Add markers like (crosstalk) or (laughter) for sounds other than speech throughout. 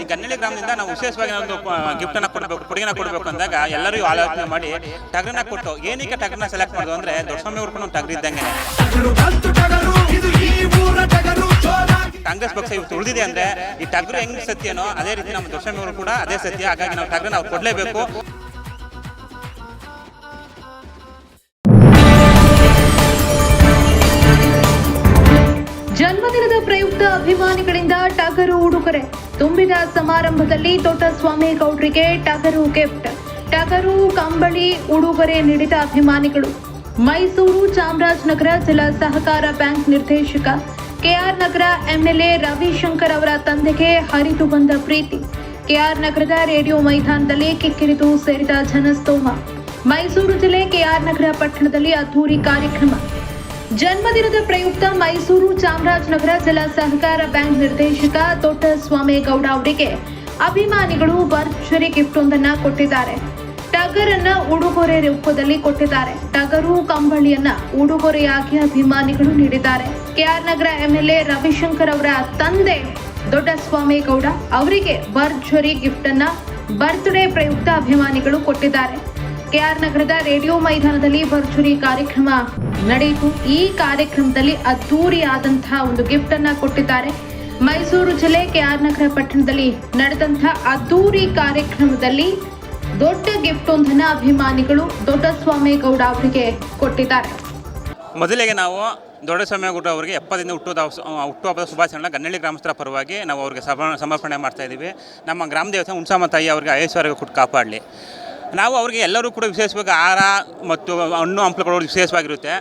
ಈ ಗನ್ನಳ್ಳಿ ಗ್ರಾಮದಿಂದ ನಾವು ವಿಶೇಷವಾಗಿ ಒಂದು ಗಿಫ್ಟ್ ಅನ್ನ ಕೊಡಬೇಕು, ಕೊಡುಗೆನ ಕೊಡಬೇಕು ಅಂದಾಗ ಎಲ್ಲರೂ ಆಲೋಚನೆ ಮಾಡಿ ಟಗರನ್ನ ಕೊಟ್ಟು ಏನಕ್ಕೆ ಟಗರನ್ನ ಸೆಲೆಕ್ಟ್ ಮಾಡೋದು ಅಂದ್ರೆ ದೊಡ್ಡಸ್ವಾಮಿ ಅವ್ರು ಕೂಡ ಟಗರ್ ಇದ್ದಂಗೆ. ಕಾಂಗ್ರೆಸ್ ಪಕ್ಷ ಇವತ್ತು ಉಳಿದಿದೆ ಅಂದ್ರೆ ಈ ಟಗರು ಹೆಂಗ್ ಸತ್ಯನೋ ಅದೇ ರೀತಿ ನಮ್ಮ ದೊಡ್ಡಸ್ವಾಮಿ ಅವರು ಕೂಡ ಅದೇ ಸತ್ಯ. ಹಾಗಾಗಿ ನಾವು ಟಗರನ್ನ ನಾವು ಕೊಡ್ಲೇಬೇಕು. ಅಭಿಮಾನಿಗಳಿಂದ ಟಗರು ಉಡುಗೊರೆ. ತುಂಬಿದ ಸಮಾರಂಭದಲ್ಲಿ ಸ್ವಾಮಿ ಗೌಡ್ರಿಗೆ ಟಗರು ಗಿಫ್ಟ್. ಟಗರು ಕಂಬಳಿ ಉಡುಗೊರೆ ನೀಡಿದ ಅಭಿಮಾನಿಗಳು. ಮೈಸೂರು ಚಾಮರಾಜನಗರ ಜಿಲ್ಲಾ ಸಹಕಾರ ಬ್ಯಾಂಕ್ ನಿರ್ದೇಶಕ, ಕೆಆರ್ ನಗರ ಎಂಎಲ್ಎ ರವಿಶಂಕರ್ ಅವರ ತಂದೆಗೆ ಹರಿದು ಬಂದ ಪ್ರೀತಿ. ಕೆಆರ್ ನಗರದ ರೇಡಿಯೋ ಮೈದಾನದಲ್ಲಿ ಕಿಕ್ಕಿರಿದು ಸೇರಿದ ಜನಸ್ತೋಮ ಮೈಸೂರು ಜಿಲ್ಲೆ ಕೆಆರ್ ನಗರ ಪಟ್ಟಣದಲ್ಲಿ ಅದ್ದೂರಿ ಕಾರ್ಯಕ್ರಮ. ಜನ್ಮದಿನದ ಪ್ರಯುಕ್ತ ಮೈಸೂರು ಚಾಮರಾಜನಗರ ಜಿಲ್ಲಾ ಸಹಕಾರ ಬ್ಯಾಂಕ್ ನಿರ್ದೇಶಕ ದೊಡ್ಡ ಸ್ವಾಮೇಗೌಡ ಅವರಿಗೆ ಅಭಿಮಾನಿಗಳು ಭರ್ಜರಿ ಗಿಫ್ಟ್ ಒಂದನ್ನ ಕೊಟ್ಟಿದ್ದಾರೆ. ಟಗರನ್ನ ಉಡುಗೊರೆ ರೂಪದಲ್ಲಿ ಕೊಟ್ಟಿದ್ದಾರೆ. ಟಗರು, ಕಂಬಳಿಯನ್ನ ಉಡುಗೊರೆಯಾಗಿ ಅಭಿಮಾನಿಗಳು ನೀಡಿದ್ದಾರೆ. ಕೆಆರ್ ನಗರ ಎಂಎಲ್ಎ ರವಿಶಂಕರ್ ಅವರ ತಂದೆ ದೊಡ್ಡ ಸ್ವಾಮೇಗೌಡ ಅವರಿಗೆ ಭರ್ಜರಿ ಗಿಫ್ಟ್ ಅನ್ನ ಬರ್ತ್ಡೇ ಪ್ರಯುಕ್ತ ಅಭಿಮಾನಿಗಳು ಕೊಟ್ಟಿದ್ದಾರೆ. ಕೆಆರ್ ನಗರದ ರೇಡಿಯೋ ಮೈದಾನದಲ್ಲಿ ಭರ್ಜುರಿ ಕಾರ್ಯಕ್ರಮ ನಡೆಯಿತು. ಈ ಕಾರ್ಯಕ್ರಮದಲ್ಲಿ ಅದ್ದೂರಿಯಾದಂತಹ ಒಂದು ಗಿಫ್ಟ್ ಅನ್ನ ಕೊಟ್ಟಿದ್ದಾರೆ. ಮೈಸೂರು ಜಿಲ್ಲೆ ಕೆಆರ್ ನಗರ ಪಟ್ಟಣದಲ್ಲಿ ನಡೆದಂತಹ ಅದ್ದೂರಿ ಕಾರ್ಯಕ್ರಮದಲ್ಲಿ ದೊಡ್ಡ ಗಿಫ್ಟ್ ಒಂದನ್ನ ಅಭಿಮಾನಿಗಳು ದೊಡ್ಡ ಸ್ವಾಮೇಗೌಡ ಅವರಿಗೆ ಕೊಟ್ಟಿದ್ದಾರೆ. ಮೊದಲಿಗೆ ನಾವು ದೊಡ್ಡಸ್ವಾಮಿ ಗೌಡ ಅವರಿಗೆ ಎಪ್ಪದಿಂದ ಹುಟ್ಟುದ ಹುಟ್ಟುಹಬ್ಬದ ಶುಭಾಶಯಗಳನ್ನ ಗನ್ನಳ್ಳಿ ಗ್ರಾಮಸ್ಥರ ಪರವಾಗಿ ನಾವು ಅವರಿಗೆ ಸಮ ಸಮರ್ಪಣೆ ಮಾಡ್ತಾ ಇದ್ದೀವಿ. ನಮ್ಮ ಗ್ರಾಮ ದೇವತೆ ಹುಣಸಮ್ಮ ತಾಯಿ ಅವರಿಗೆ ಐಸ್ವರ್ಗ ಕೊಟ್ಟು ಕಾಪಾಡಲಿ. ನಾವು ಅವರಿಗೆ ಎಲ್ಲರೂ ಕೂಡ ವಿಶೇಷವಾಗಿ ಆಹಾರ ಮತ್ತು ಹಣ್ಣು ಹಂಪಲುಗಳು ವಿಶೇಷವಾಗಿರುತ್ತೆ.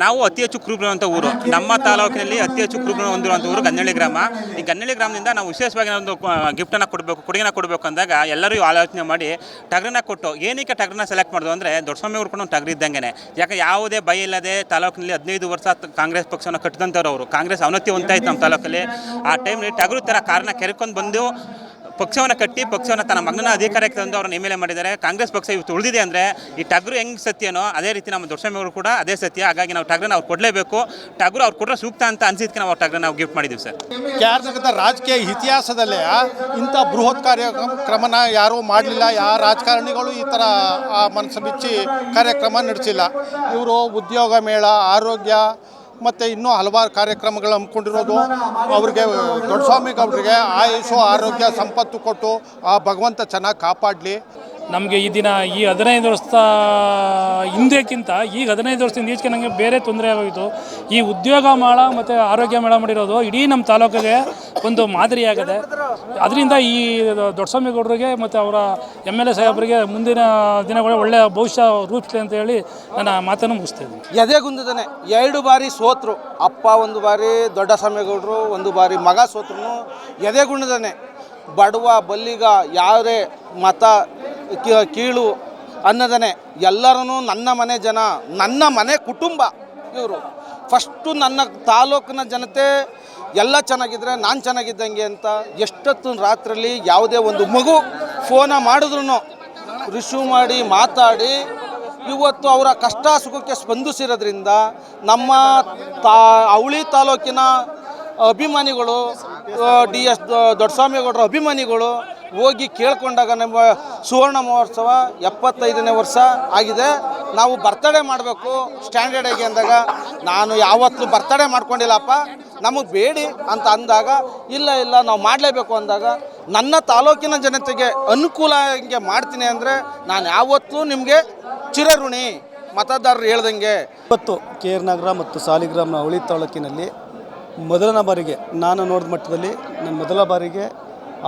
ನಾವು ಅತಿ ಹೆಚ್ಚು ಕುರುಬರುವಂಥ ಊರು. ನಮ್ಮ ತಾಲೂಕಿನಲ್ಲಿ ಅತಿ ಹೆಚ್ಚು ಕುರುಬರು ಹೊಂದಿರುವಂಥ ಊರು ಗನ್ನಳ್ಳಿ ಗ್ರಾಮ. ಈ ಗನ್ನಳ್ಳಿ ಗ್ರಾಮದಿಂದ ನಾವು ವಿಶೇಷವಾಗಿ ಒಂದು ಗಿಫ್ಟನ್ನು ಕೊಡಬೇಕು, ಕೊಡುಗೆನ ಕೊಡಬೇಕು ಅಂದಾಗ ಎಲ್ಲರೂ ಆಲೋಚನೆ ಮಾಡಿ ಟಗರನ್ನ ಕೊಟ್ಟು ಏನಕ್ಕೆ ಟಗರನ್ನ ಸೆಲೆಕ್ಟ್ ಮಾಡೋದು ಅಂದರೆ ದೊಡ್ಡಸ್ವಾಮಿ ಅವ್ರು ಕೂಡ ಟಗರು ಇದ್ದಂಗೆ ಯಾಕೆ ಯಾವುದೇ ಭಯ ಇಲ್ಲದೆ ತಾಲೂಕಿನಲ್ಲಿ ಹದಿನೈದು ವರ್ಷ ಕಾಂಗ್ರೆಸ್ ಪಕ್ಷವನ್ನು ಕಟ್ಟಿದಂಥವ್ರು ಅವರು. ಕಾಂಗ್ರೆಸ್ ಅವನತಿ ಹೊಂತಾಯ್ತು ನಮ್ಮ ತಾಲೂಕಲ್ಲಿ. ಆ ಟೈಮ್ನಲ್ಲಿ ಟಗರು ಥರ ಕಾರಣ ಕೆರ್ಕೊಂಡು ಬಂದು ಪಕ್ಷವನ್ನು ಕಟ್ಟಿ, ಪಕ್ಷವನ್ನು ತನ್ನ ಮಗನ ಅಧಿಕಾರಕ್ಕೆ ತಂದು ಅವರನ್ನು ಎಂ ಎಲ್ ಎ ಮಾಡಿದ್ದಾರೆ. ಕಾಂಗ್ರೆಸ್ ಪಕ್ಷ ಇವತ್ತು ಉಳಿದಿದೆ ಅಂದರೆ ಈ ಟಗರು ಹೆಂಗ್ ಸತ್ಯನೋ ಅದೇ ರೀತಿ ನಮ್ಮ ದೊಡ್ಡಸ್ವಾಮಿ ಅವರು ಕೂಡ ಅದೇ ಸತ್ಯ. ಹಾಗಾಗಿ ನಾವು ಟಗರನ್ನ ಅವ್ರು ಕೊಡಲೇಬೇಕು. ಟಗರು ಅವ್ರು ಕೊಟ್ಟರೆ ಸೂಕ್ತ ಅಂತ ಅನಿಸಿದ್ಕೆ ನಾವು ಟಗ್ರನ್ನ ನಾವು ಗಿಫ್ಟ್ ಮಾಡಿದ್ದೀವಿ ಸರ್. ಕ್ಯಾರ್ನಗರದ ರಾಜಕೀಯ ಇತಿಹಾಸದಲ್ಲೇ ಇಂಥ ಬೃಹತ್ ಕಾರ್ಯಕ್ರಮನ ಯಾರೂ ಮಾಡಲಿಲ್ಲ ಯಾವ ರಾಜಕಾರಣಿಗಳು ಈ ಥರ ಮನಸ್ಸು ಬಿಚ್ಚಿ ಕಾರ್ಯಕ್ರಮ ನಡೆಸಿಲ್ಲ. ಇವರು ಉದ್ಯೋಗ ಮೇಳ, ಆರೋಗ್ಯ ಮತ್ತು ಇನ್ನೂ ಹಲವಾರು ಕಾರ್ಯಕ್ರಮಗಳು ಹಮ್ಮಿಕೊಂಡಿರೋದು. ಅವ್ರಿಗೆ ದೊಡ್ಡಸ್ವಾಮಿ ಗೌಡ್ರಿಗೆ ಆಯುಷು ಆರೋಗ್ಯ, ಸಂಪತ್ತು ಕೊಟ್ಟು ಆ ಭಗವಂತ ಚೆನ್ನಾಗಿ ಕಾಪಾಡಲಿ. ನಮಗೆ ಈ ದಿನ ಈ ಹದಿನೈದು ವರ್ಷ ಹಿಂದೆಕ್ಕಿಂತ ಈಗ ಹದಿನೈದು ವರ್ಷದಿಂದ ಈಚೆಗೆ ನನಗೆ ಬೇರೆ ತೊಂದರೆ ಆಗೋಯಿತು. ಈ ಉದ್ಯೋಗ ಮೇಳ ಮತ್ತು ಆರೋಗ್ಯ ಮೇಳ ಮಾಡಿರೋದು ಇಡೀ ನಮ್ಮ ತಾಲೂಕಿಗೆ ಒಂದು ಮಾದರಿಯಾಗಿದೆ ಅದರಿಂದ ಈ ದೊಡ್ಡಸ್ವಾಮಿಗೌಡರಿಗೆ ಮತ್ತು ಅವರ ಎಂ ಎಲ್ ಎ ಸಾಹೇಬರಿಗೆ ಮುಂದಿನ ದಿನಗಳ ಒಳ್ಳೆಯ ಭವಿಷ್ಯ ರೂಪಿಸಲಿ ಅಂತ ಹೇಳಿ ನನ್ನ ಮಾತನ್ನು ಮುಗಿಸ್ತೇನೆ ಎದೆಗುಂದದನೆ ಎರಡು ಬಾರಿ ಸೋತರು. ಅಪ್ಪ ಒಂದು ಬಾರಿ ದೊಡ್ಡ ಸ್ವಾಮಿಗೌಡರು ಒಂದು ಬಾರಿ, ಮಗ ಸೋತ್ರು ಎದೆಗುಂದದನೆ ಬಡವ, ಬಲ್ಲಿಗ, ಯಾರೇ ಮತ ಕೀಳು ಅನ್ನದನೆ. ಎಲ್ಲರೂ ನನ್ನ ಮನೆ ಜನ, ನನ್ನ ಮನೆ ಕುಟುಂಬ ಇವರು. ಫಸ್ಟು ನನ್ನ ತಾಲೂಕಿನ ಜನತೆ ಎಲ್ಲ ಚೆನ್ನಾಗಿದ್ರೆ ನಾನು ಚೆನ್ನಾಗಿದ್ದಂಗೆ ಅಂತ ಎಷ್ಟೊತ್ತು ರಾತ್ರಿಯಲ್ಲಿ ಯಾವುದೇ ಒಂದು ಮಗು ಫೋನ ಮಾಡಿದ್ರು ರಿಸೀವ್ ಮಾಡಿ ಮಾತಾಡಿ ಇವತ್ತು ಅವರ ಕಷ್ಟ ಸುಖಕ್ಕೆ ಸ್ಪಂದಿಸಿರೋದ್ರಿಂದ ನಮ್ಮ ತಾ, ಅವಳಿ ತಾಲೂಕಿನ ಅಭಿಮಾನಿಗಳು ಡಿ ಎಸ್ ದೊಡ್ಡಸ್ವಾಮಿಗೌಡರ ಅಭಿಮಾನಿಗಳು ಹೋಗಿ ಕೇಳ್ಕೊಂಡಾಗ ನಮ್ಮ ಸುವರ್ಣ ಮಹೋತ್ಸವ ಎಪ್ಪತ್ತೈದನೇ ವರ್ಷ ಆಗಿದೆ. ನಾವು ಬರ್ತಡೇ ಮಾಡಬೇಕು, ಸ್ಟ್ಯಾಂಡರ್ಡ್ ಆಗಿ ಅಂದಾಗ. ನಾನು ಯಾವತ್ತೂ ಬರ್ತಡೇ ಮಾಡ್ಕೊಂಡಿಲ್ಲಪ್ಪ. ನಮಗೆ ಬೇಡಿ ಅಂತ ಅಂದಾಗ, ಇಲ್ಲ ಇಲ್ಲ, ನಾವು ಮಾಡಲೇಬೇಕು ಅಂದಾಗ, ನನ್ನ ತಾಲೂಕಿನ ಜನತೆಗೆ ಅನುಕೂಲ ಹಿಂಗೆ ಮಾಡ್ತೀನಿ ಅಂದರೆ ನಾನು ಯಾವತ್ತೂ ನಿಮಗೆ ಚಿರಋಣಿ ಮತದಾರರು ಹೇಳ್ದಂಗೆ. ಇವತ್ತು ಕೆ ಆರ್ ನಗರ ಮತ್ತು ಸಾಲಿಗ್ರಾಮ ಅವಳಿ ತಾಲೂಕಿನಲ್ಲಿ ಮೊದಲನೇ ಬಾರಿಗೆ ನಾನು ನೋಡಿದ ಮಟ್ಟದಲ್ಲಿ ನಾನು ಮೊದಲ ಬಾರಿಗೆ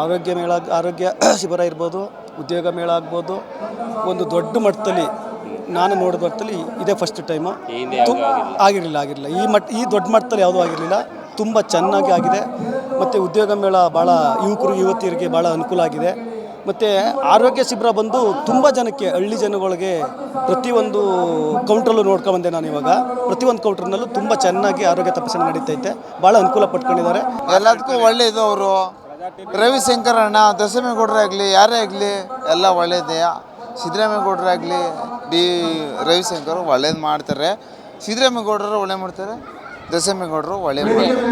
ಆರೋಗ್ಯ ಮೇಳ ಆರೋಗ್ಯ (clears throat) ಶಿಬಿರ ಇರ್ಬೋದು ಉದ್ಯೋಗ ಮೇಳ ಆಗ್ಬೋದು ಒಂದು ದೊಡ್ಡ ಮಟ್ಟದಲ್ಲಿ ನಾನು ನೋಡಿದ ಮಟ್ಟದಲ್ಲಿ ಇದೇ ಫಸ್ಟ್ ಟೈಮು ಆಗಿರಲಿಲ್ಲ ಆಗಿರಲಿಲ್ಲ. ಈ ಮಟ್ಟ ಈ ದೊಡ್ಡ ಮಟ್ಟದಲ್ಲಿ ಯಾವುದೂ ಆಗಿರಲಿಲ್ಲ. ತುಂಬ ಚೆನ್ನಾಗಿ ಆಗಿದೆ. ಮತ್ತು ಉದ್ಯೋಗ ಮೇಳ ಭಾಳ ಯುವಕರು ಯುವತಿಯರಿಗೆ ಭಾಳ ಅನುಕೂಲ ಆಗಿದೆ. ಮತ್ತು ಆರೋಗ್ಯ ಶಿಬಿರ ಬಂದು ತುಂಬ ಜನಕ್ಕೆ ಹಳ್ಳಿ ಜನಗಳಿಗೆ ಪ್ರತಿಯೊಂದು ಕೌಂಟ್ರಲ್ಲೂ ನೋಡ್ಕೊಂಬಂದೆ ನಾನು ಇವಾಗ. ಪ್ರತಿಯೊಂದು ಕೌಂಟ್ರ್ನಲ್ಲೂ ತುಂಬ ಚೆನ್ನಾಗಿ ಆರೋಗ್ಯ ತಪಾಸಣೆ ನಡೀತೈತೆ. ಭಾಳ ಅನುಕೂಲ ಪಟ್ಕೊಂಡಿದ್ದಾರೆ. ಎಲ್ಲದಕ್ಕೂ ಒಳ್ಳೆಯದು ಅವರು. ರವಿಶಂಕರ್ ಅಣ್ಣ ದಶಮೇಗೌಡರಾಗಲಿ ಯಾರೇ ಆಗಲಿ, ಎಲ್ಲ ಒಳ್ಳೇದೇ. ಸಿದ್ದರಾಮೇಗೌಡರಾಗಲಿ ಡಿ ರವಿಶಂಕರ್ ಒಳ್ಳೇದು ಮಾಡ್ತಾರೆ. ಸಿದ್ದರಾಮೇಗೌಡರು ಒಳ್ಳೆ ಮಾಡ್ತಾರೆ, ದಶಮೇಗೌಡರು ಒಳ್ಳೆ ಮಾಡ್ತಾರೆ.